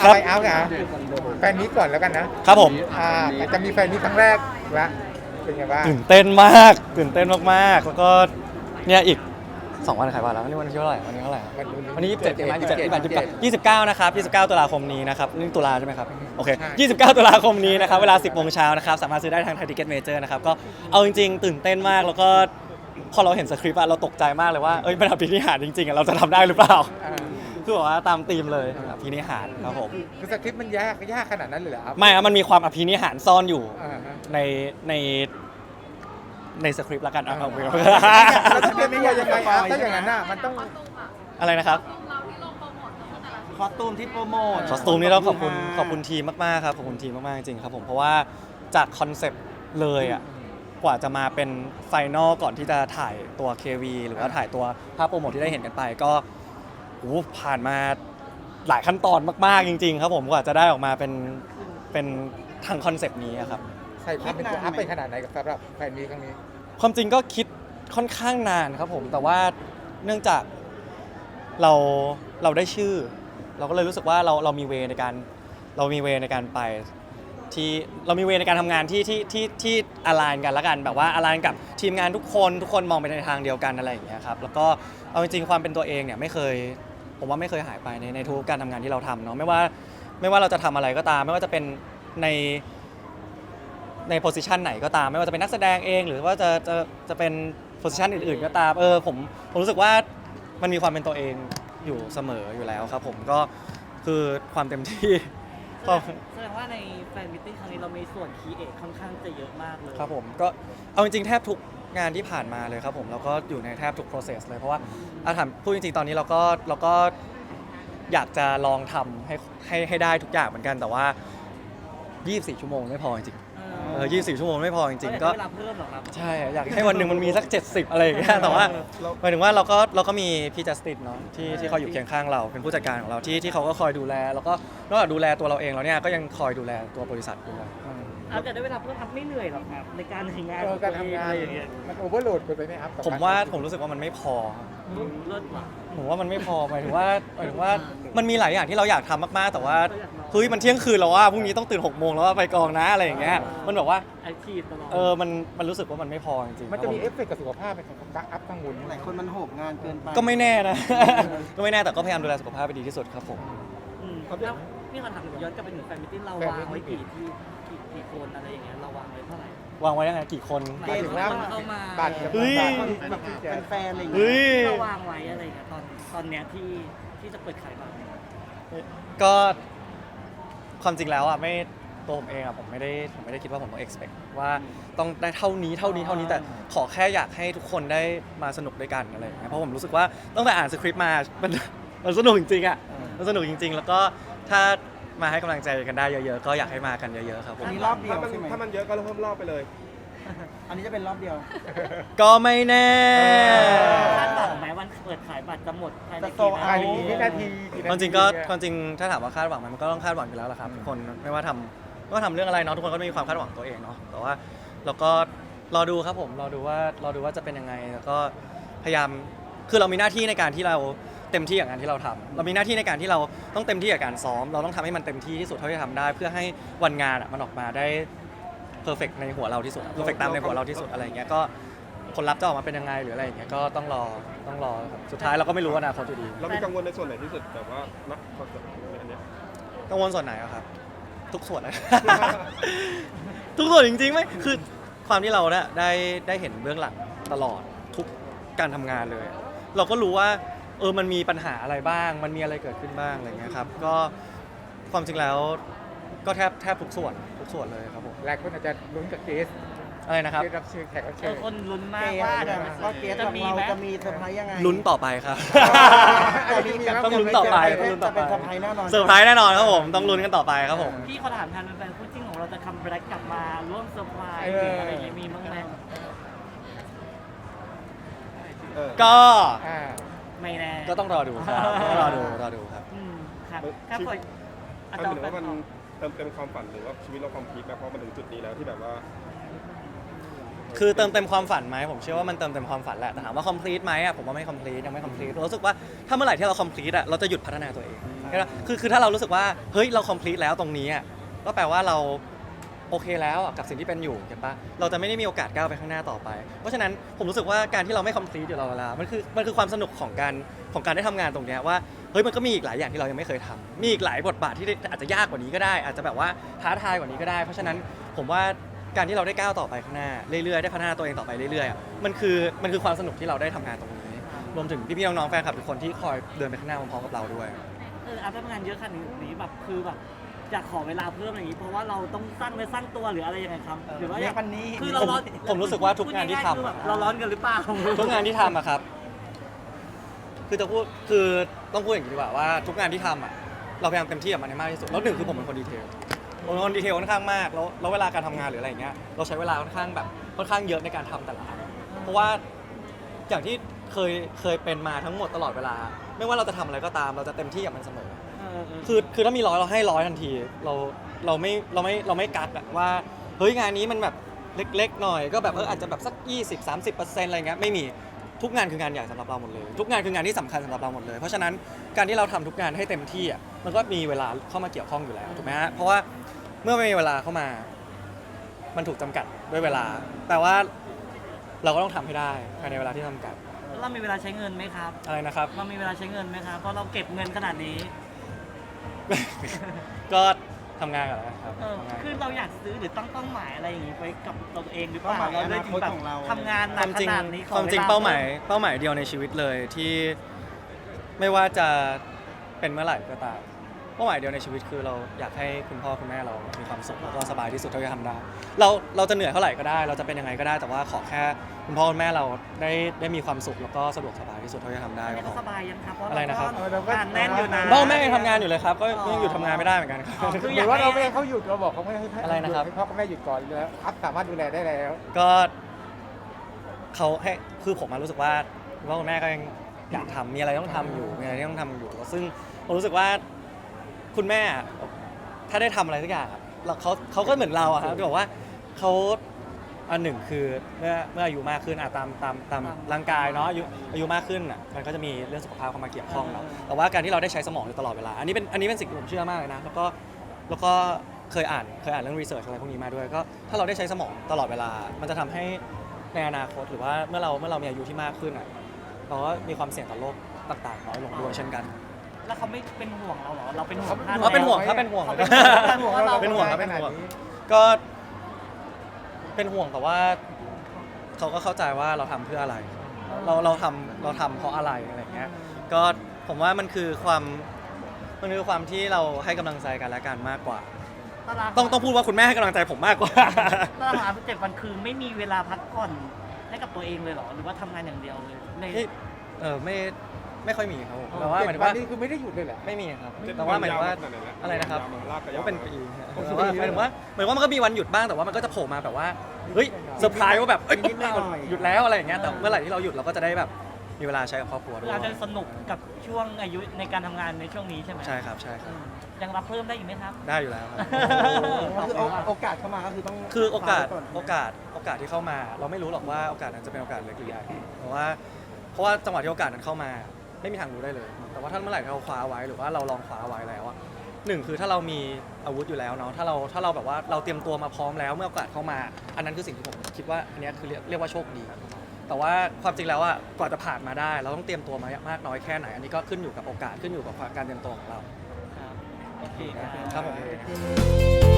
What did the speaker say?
เอาไปเอาไงแฟนนี้ก่อนแล้วกันนะครับผม อ่าจะมีแฟนนี้ครั้งแรกละเป็นไงบ้างตื่นเต้นมาก ตื่นเต้นมากๆ แล้วก็เนี่ยอีก 2 วันขายวันแล้ววันนี้วันที่เท่าไหร่วันนี้เท่าไหร่วันนี้27ใช่ไหม27 28 29 29 นะครับ 29 ตุลาคมนี้นะครับนี่ตุลาใช่ไหมครับ โอเค 29 ตุลาคมนี้นะครับ เวลา 10โมงเช้านะครับ สามารถซื้อได้ทางไทยทิเก็ตเมเจอร์นะครับ ก็เอาจริง ๆ ตื่นเต้นมาก แล้วก็พอเราเห็นสคริปต์อะเราตกใจมากเลยว่า เอ้ยมันอภินิหารจริงๆอะเราจะทำได้หรือเปล่า อ่า คือแบบว่าตามธีมเลยอภินิหารครับผม คือสคริปต์มันยากยากขนาดนั้นเลยเหรอครับไม่อะมันมีความอภินิหารซ่อนอยู่อ่าฮะในในในสคริปต์ละกันอะเอาไปก่อนแล้วจะเป็นยังไงอะถ้าอย่างนั้นน่ะมันต้อง อะไรนะครับ คอสตูมที่โปรโมทคอสตูมนี่ต้องขอบคุณขอบคุณทีมมากๆครับขอบคุณทีมมากๆจริงๆครับผมเพราะว่าจากคอนเซปต์เลยอะกว่าจะมาเป็นไฟนอลก่อนที่จะถ่ายตัว KV หรือว่าถ่ายตัวภาพโปรโมทที่ได้เห็นกันไป ก็ โอ้โหผ่านมาหลายขั้นตอนมากๆจริง ๆ ครับผมกว่าจะได้ออกมาเป็นเป็นทางคอนเซปต์นี้อะครับ ใส่ความเป็นตัวอัพไปขนาดไหนกับสำหรับแฟนนี้ครั้งนี้ ความจริงก็คิดค่อนข้างนานครับผม แต่ว่าเนื่องจากเราเราได้ชื่อ เราก็เลยรู้สึกว่าเราเรามีเวในการเรามีเวในการไปที่เรามีเวในการทำงานที่ที่ที่ที่อลานกันละกันแบบว่าอลานกับทีมงานทุกคนทุกคนมองไปในทางเดียวกันอะไรอย่างเงี้ยครับแล้วก็เอาจริงๆความเป็นตัวเองเนี่ยไม่เคย ผมว่าไม่เคยหายไปในในทุกการทำงานที่เราทำเนาะไม่ว่าไม่ว่าเราจะทำอะไรก็ตาม ไม่ว่าจะเป็นในในโพสิชันไหนก็ตาม ไม่ว่าจะเป็นนักแสดงเอง หรือว่าจะจะจะเป็นโพสิชันอื่นๆก็ตามเออผมผมรู้สึกว่ามันมีความเป็นตัวเองอยู่เสมออยู่แล้วครับผมก็คือความเต็มที่ก็แสดงว่าในแฟนมิตติ้งครั้งนี้เรามีส่วนคีเอทค่อนข้างจะเยอะมากเลยครับผมก็เอาจริงๆแทบทุก งานที่ผ่านมาเลยครับผมแล้วก็อยู่ในแทบทุก process เลยเพราะว่าอาถามพูดจริงๆ ตอนนี้เราก็เราก็อยากจะลองทำให้ให้ให้ได้ทุกอย่างเหมือนกันแต่ว่า 24 ชั่วโมงไม่พอจริงๆเอเอออ24 ชั่วโมงไม่พอจริงๆก็ก็เวลาเพิ่มหรอครับ ใช่อยากให้วันหนึ่งมันมีสัก 70 อะไรอย่างเงี้ยแต่ว่าหมายถึงว่าเราก็เราก็มีพี่จัสตินเนาะที่ที่คอยอยู่เคียงข้างเราเป็นผู้จัดการของเราที่ที่เขาก็คอยดูแล แล้วก็นอกจากดูแลตัวเราเองแล้วเนี่ยก็ยังคอยดูแลตัวบริษัทด้วย อืมอาจจะได้เวลาเพิ่มทำไม่เหนื่อยหรอกครับ ในการทำงานเออการทำงานอะไรอย่างเงี้ยมันโอเวอร์โหลดไปไหมครับกับผมว่าผมรู้สึกว่ามันไม่พอครับเลิศว่ะ ผมว่ามันไม่พอหมายถึงว่าหมายถึงว่ามันมีหลายอย่างที่เราอยากทำมากๆ แต่ว่าเฮ้ยมันเที่ยงคืนแล้วว่าพรุ่งนี้ต้องตื่น6โมงแล้วว่าไปกองนะอะไรอย่างเงี้ยมันบอกว่าแอคทีฟตลอดเออมันมันรู้สึกว่ามันไม่พอจริงๆมันจะมีคเอรับฟเฟกต์กับสุขภาพไหมครับกักอัพกังวลหลายคนมันโหบงานเกินไปก็ไม่แน่นะ ก็ไม่แน่แต่ก็พยายามดูแลสุขภาพไปดีที่สุดครับผมอืมแล้วพี่คันถามถึงย้อนกลับไปถึงแฟนมิตติ้งเราวางไว้กี่ที่ กี่กี่คนอะไรอย่างเงี้ยเราวางไว้เท่าไหร่วางไว้ยังไงกี่คน หมายถึงว่าเข้ามาบัตรกับเฮ้ย บัตรแบบเป็นแฟนอะไรอย่างเฮ้เงี้ยยเราวางไว้อะไรอย่างเงี้ยตอนตอนเนี้ยที่ที่จะเปิดขายบัตรก็ความจริงแล้วอะไม่ตัวผมเองอะผมไม่ได้ผมไม่ได้คิดว่าผมต้อง expect ว่าต้องได้เท่านี้เท่านี้เท่านี้แต่ขอแค่อยากให้ทุกคนได้มาสนุกด้วยกันอะไรอย่างเงี้ยเพราะผมรู้สึกว่าตั้งแต่อ่านสคริปต์มามันมันสนุกจริงๆอะมันสนุกจริง ๆ แล้วก็ถ้า มาให้กำลังใจกันได้เยอะๆ ก็อยากให้มากันเยอะๆครับผม อันนี้รอบเดียวถ้ามันใช่ไหม ถ้ามันเยอะก็เพิ่มรอบไปเลย อันนี้จะเป็นรอบเดียว ก็ไม่แน่ คาดหวังไหมวันเปิดขายบัตรจะหมดภายในจะโซกี่เอาภายในนาทีกี่วินาทีกี่ความนาจทีริงก็เนี่ย ความจริงถ้าถามว่าคาดหวังไหมมันก็ต้องคาดหวังอยู่แล้วละครับทุกคนไม่ว่าทำไม่ว่าทำเรื่องอะไรเนาะทุกคนก็มีความคาดหวังตัวเองเนาะแต่ว่าเราก็รอดูครับผมรอดูว่ารอดูว่าจะเป็นยังไงแล้วก็พยายามคือเรามีหน้าที่ในการที่เรา เต็มที่กับงานที่เราทำเรามีหน้าที่ในการที่เราต้องเต็มที่กับการซ้อม เราต้องทำให้มันเต็มที่ที่สุดเท่าที่ทำได้ เพื่อให้วันงานอะมันออกมาได้เพอร์เฟกในหัวเราที่สุดเพอร์เฟกตามในหัวเราที่สุดอะไรอย่างเงี้ยก็ผลลัพธ์จะออกมาเป็นยังไงหรืออะไรอย่างเงี้ยก็ต้องรอต้องรอครับสุดท้ายเราก็ไม่รู้อนาคตอยู่ดีเรามีกังวลในส่วนไหนที่สุดแบบว่านักคอนเสิร์ตอันเนี้ย กังวลส่วนไหนอะครับ ทุกส่วนเลย ทุกส่วนจริงๆไหมคือความที่เราได้ได้ได้เห็นเบื้องหลังตลอดทุกการทำงานเลย เราก็รู้ว่า เออมันมีปัญหาอะไรบ้าง มันมีอะไรเกิดขึ้นบ้างอะไรเงี้ยครับก็ความจริงแล้วก็แทบแทบทุกส่วนทุกส่วนเลยครับผมหลายคนอาจจะลุ้นกับเกสอะไรนะครับเกสรับเชิญแขกรับเอเชิอญคนลุ้นมากเกสว่าอะว่าเกสของเราไหมจะมีเซอร์ไพรส์ยังไงลุ้นต่อไปครับ แต่มีแบบต้องลุ้นต่อไปต้องลุ้นต่อไปจะเป็นเซอร์ไพรส์แน่นอนเซอร์ไพรส์แน่นอนครับผมต้องลุ้นกันต่อไปครับผม พี่เขาถามแทนแฟนๆคู่จิ้นของเราจะคัมแบ็กกลับมาร่วมเซอร์ไพรส์เอออะไรอย่างเงี้ยมีบ้างไหม เออก็อ่า ไม่แน่ก็ต้องรอดูครับต้องรอดูรอดูครับ อืมครับครับปล่อยอามันจารเหมือนย์ว่ามันเติมเต็มความฝันหรือว่าชีวิตเราความพีคแล้วพอมาถึงจุดนี้แล้วที่แบบว่า คือเติมเต็มความฝันไหมผมเชื่อว่ามันเติมเต็มความฝันแหละแต่ถามว่า complete ไหมอะผมว่าไม่ complete ยังไม่ complete รู้สึกว่าถ้าเมื่อไหร่ที่เรา complete อะเราจะหยุดพัฒนาตัวเองใช่ปะคือคือถ้าเรารู้สึกว่าเฮ้ยเรา complete แล้วตรงนี้อะก็แปลว่าเรา โอเคแล้วอะกับสิ่งที่เป็นอยู่เห็นปะเราจะไม่ได้มีโอกาสก้าวไปข้างหน้าต่อไป เพราะฉะนั้นผมรู้สึกว่าการที่เราไม่ complete อยู่ตลอดเวลามันคือมันคือความสนุกของการของการได้ทำงานตรงเนี้ยว่าเฮ้ยมันก็มีอีกหลายอย่างที่เรายังไม่เคยทำมีอีกหลายบทบาทที่อาจจะยากกว่านี้ก็ได้ อาจจะแบบว่าท้าทายกว่านี้ก็ได้ เพราะฉะนั้นผมว่าการที่เราได้ก้าวต่อไปข้างหน้าเรื่อยๆได้พัฒนาตัวเองต่อไปเรื่อยๆอะมันคือมันคือความสนุกที่เราได้ทำงานตรงนี้ รวมถึงพี่ๆน้องๆแฟนคลับทุกคนที่คอยเดินไปข้างหน้าพร้อมๆกับเราด้วย เอออาทำงานเยอะขนาดนี้แบบคือแบบ อยากขอเวลาเพิ่มอย่างนี้ เพราะว่าเราต้องสร้างเนื้อสร้างตัวหรืออะไรยังไงครับหรือว่าอยาก วันนี้คือเราร้อนผมผมรู้สึกว่าทุกงานที่ทำ พูดง่ยๆคือแบบเราร้อนกันหรือเปล่าทุกงานที่ทำอะครับ คือจะพูด คือต้องพูดอย่างนี้ดีกว่าว่าทุกงานที่ทำอะเราพยายามเต็มที่กับมันให้มากที่สุด แล้วหนึ่งคือผมเป็นคนดีเทล ผมเป็นคนดีเทลค่อนข้างมาก แล้วแล้วเวลาการทำงานหรืออะไรอย่างเงี้ย เราใช้เวลาค่อนข้างแบบค่อนข้างเยอะในการทำแต่ละอันเพราะว่าอย่างที่เคยเคยเป็นมาทั้งหมดตลอดเวลา ไม่ว่าเราจะทำอะไรก็ตาม เราจะเต็มที่กับมันเสมอเออเออ คือคือถ้ามีร้อยเราให้ร้อยทันที เราเราไม่เราไม่เราไม่กักอะว่าเฮ้ยงานนี้มันแบบเล็กๆหน่อยก็แบบเอออาจจะแบบสัก 20 30เปอร์เซ็นต์อะไรเงี้ยไม่มีทุกงานคืองานใหญ่สำหรับเราหมดเลย ทุกงานคืองานที่สำคัญสำหรับเราหมดเลย เพราะฉะนั้นการที่เราทำทุกงานให้เต็มที่อะมันก็มีเวลาเข้ามาเกี่ยวข้องอยู่แล้วถูกไหมฮะเพราะว่าเมื่อไม่มีเวลาเข้ามา มันถูกจำกัดด้วยเวลา แต่ว่าเราก็ต้องทำให้ได้ภายในเวลาที่จำกัดแล้วเรามีเวลาใช้เงินไหมครับ อะไรนะครับ เรามีเวลาใช้เงินไหมครับ เพราะเราเก็บเงินขนาดนี้ ก็ทำงานก่อนนะครับเออทำงานคือเราอยากซื้อหรือตั้งเป้าหมายอะไรอย่างนี้ไว้กับตัวเองหรือเปล่าเป้าหมายเราเลยถึงแบบอนาคตของเรา ทำงานหคนัวากมขจริงนาดนี้ขอความจริงวลเป้าหมายเป้าหมายเดียวในชีวิตเลยที่ไม่ว่าจะเป็นเมื่อไหร่ก็ตาม เป้าหมายเดียวในชีวิตคือเราอยากให้คุณพ่อคุณแม่เรามีความสุขแล้วก็สบายที่สุดเท่าที่จะทำได้ เราเราจะเหนื่อยเท่าไหร่ก็ได้ เราจะเป็นยังไงก็ได้แต่ว่าขอแค่คุณพ่อคุณแม่เราได้ได้มีความสุขแล้วก็สะดวกสบายที่สุดเท่าที่จะทำได้อันก็นี้พก็อสบายยังครับเพราะอะไรนะครับ เราก็งานแน่นอยู่นะพ่อแม่ยังทำงานอยู่เลยครับก็ยังหยุดทำงานไม่ได้เหมือนกันครับอ๋อคืคืออออยากว่าเราให้ไม่ให้เขาหยุดเราบอกเขาไม่ให้ให้อะไรนะครับ ให้พ่อกับแม่หยุดก่อนแล้วอัพสามารถดูแลได้แล้ว ก็เขาให้คือผมมารู้สึกว่าคุณพ่อคุณแม่ก็ยังอยากทำมีอะไรต้องทำอยู่มีอะไรที่ต้องทำอยู่ ซึ่งผมรู้สึกว่า คุณแม่อะถ้าได้ทำอะไรสักอย่างอะเราเขาเขาก็เหมือนเราอะครับที่บอกว่าเขาอันหนึ่งคือเมื่อเมื่ออายุมากขึ้นอะตามตามตามร่างกายเนาะอายุอายุมากขึ้นอะมันก็จะมีเรื่องสุขภาพเข้ามาเกี่ยวข้องเนาะแต่ว่าการที่เราได้ใช้สมองอยู่ตลอดเวลาอันนี้เป็นอันนี้เป็นสิ่งที่ผมเชื่อมากเลยนะแล้วก็แล้วก็เคยอ่านเคยอ่านเรื่องรีเสิร์ชอะไรพวกนี้มาด้วยก็ถ้าเราได้ใช้สมองตลอดเวลา มันจะทำให้ในอนาคตหรือว่าเมื่อเราเมื่อเรามีอายุที่มากขึ้นอะเราก็มีความเสี่ยงต่อโรคต่างๆน้อยลงด้วยเช่นกัน แล้วเขาไม่เป็นห่วงเราเหรอ เราเป็นห่วงเขาท่านอ๋อเป็นห่วงไหมครับเป็นห่วง เขาเป็นห่วงห่วงเราเป็นห่วงครับเป็นห่วง ก็เป็นห่วงแต่ว่า เขาก็เข้าใจว่าเราทำเพื่ออะไร เราเราทำเราทำเพราะอะไรอะไรอย่างเงี้ย ก็ผมว่ามันคือความมันคือความที่เราให้กำลังใจกันและกันมากกว่าตารางต้องต้องพูดว่าคุณแม่ให้กำลังใจผมมากกว่า ตารางงานเจ็ดวันคือไม่มีเวลาพักผ่อนให้กับตัวเองเลยเหรอ หรือว่าทำงานอย่างเดียวเลยใน เฮ้ยเออไม่ไม่ค่อยมีครับผมแต่แต่ว่าว่าหหมาายยถึถึงงว่าว่านี่คือไม่ได้หยุดเลยแหละ ไม่มีครับเจ็ดแต่ว่าหมายถึงว่าวันยาวขนาดไหนนะอะไรนะครับยาวมาลากไปยาว ก็เป็นปีฮะโอ้โหแต่ว่าหมายถึงว่าหมายถึงว่ามันก็มีวันหยุดบ้างแต่ว่ามันก็จะโผล่มาแบบว่าเฮ้ยเซอร์ไพรส์ว่าแบบเอ้ยนิดๆหน่อยๆหยุดแล้วอะไรอย่างเงี้ยแต่เมื่อไหร่ที่เราหยุดเราก็จะได้แบบมีเวลาใช้กับครอบครัวด้คืวอยอาจจะสนุกกับช่วงอายุในการทำงานในช่วงนี้ใช่ไหมใช่ครับใช่คอืรับมยังรับเพิ่มได้อีกไหมครับ ได้อยู่แล้วครับก็คือโอกาสเข้ามาก็คือต้องคือโอกาสคว้ไว้นโอกาสโอกาสที่เข้ามา เราไม่รู้หรอกว่าโอกาสนั้นจะเป็นโอกาสเล็กหรือใหญ่เพราะว่า เพราะว่าจังหวะที่โอกาสนั้นเข้ามา ไม่มีทางรู้ได้เลย แต่ว่าถ้าเมื่อไหร่ที่เราคว้าไว้หรือว่าเราลองคว้าไว้แล้วอะหนึ่งคือถ้าเรามีอาวุธอยู่แล้วเนาะถ้าเราถ้าเราแบบว่าเราเตรียมตัวมาพร้อมแล้วเมื่อโอกาสเข้ามา อันนั้นคือสิ่งที่ผมคิดว่าอันเนี้ยคือเรียกเรียกว่าโชคดีแต่ว่าความจริงแล้วอะกว่าจะผ่านมาได้ เราต้องเตรียมตัวมามากน้อยแค่ไหน อันนี้ก็ขึ้นอยู่กับโอกาสขึ้นอยู่กับการเตรียมตัวของเรา ครับโอเคครับ ครับผม